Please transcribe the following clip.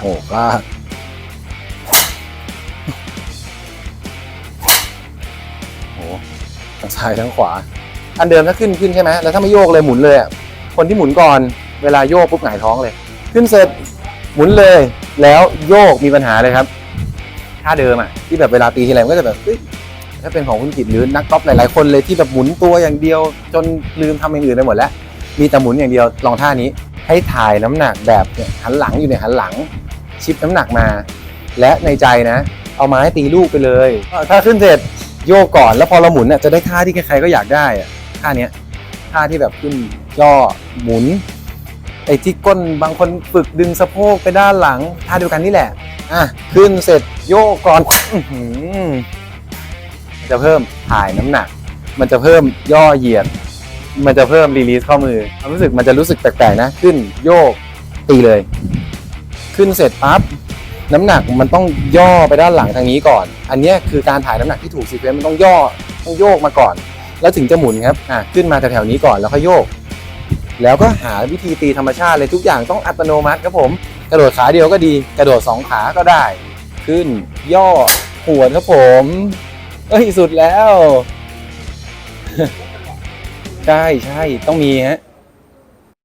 โอ้กล้าโอ้ทั้งซ้ายทั้งขวา อันเดิมถ้าขึ้นขึ้นใช่ไหมแล้วถ้าไม่โยกเลยหมุนเลยอะคนที่หมุนก่อนเวลาโยกปุ๊บหงายท้องเลย ขึ้นเสร็จหมุนเลยแล้วโยกมีปัญหาเลยครับท่าเดิมอะที่แบบเวลาตีทีไรมันก็จะแบบเฮ้ยถ้าเป็นของคุณกิตหรือนักกอล์ฟหลายๆคนเลยที่แบบหมุนตัวอย่างเดียว จนลืมทำอย่างอื่นไปหมดแล้ว มีแต่หมุนอย่างเดียวลองท่านี้ให้ถ่ายน้ำหนักแบบเนี่ยหันหลังอยู่ในหันหลัง ชิปน้ำหนักมา และในใจนะ เอาไม้ตีลูกไปเลย ถ้าขึ้นเสร็จโยกก่อนแล้วพอเราหมุนเนี่ยจะได้ท่าที่ใครๆก็อยากได้อะท่าเนี้ยท่าที่แบบขึ้นย่อหมุนไอ้ที่ก้นบางคนฝึกดึงสะโพกไปด้านหลังท่าเดียวกันนี่แหละอะขึ้นเสร็จโยกก่อนอื้อหือมันจะเพิ่มถ่ายน้ำหนัก มันจะเพิ่มย่อเหยียด มันจะเพิ่มรีลีสข้อมือความรู้สึกมันจะรู้สึกแปลกๆนะ ขึ้นโยกตีเลย ขึ้นเสร็จปั๊บน้ำหนักมันต้องย่อไปด้านหลังทางนี้ก่อน อันนี้คือการถ่ายน้ำหนักที่ถูกซีเควนต์มันต้องย่อต้องโยกมาก่อน แล้วถึงจะหมุนครับอะขึ้นมาแถวๆนี้ก่อนแล้วค่อยโยก แล้วก็หาวิธีตีธรรมชาติเลยทุกอย่างต้องอัตโนมัติครับผม กระโดดขาเดียวก็ดี กระโดดสองขาก็ได้ ขึ้นย่อหวดครับผมเอ้ยสุดแล้ว ใช่ใช่ต้องมีฮะ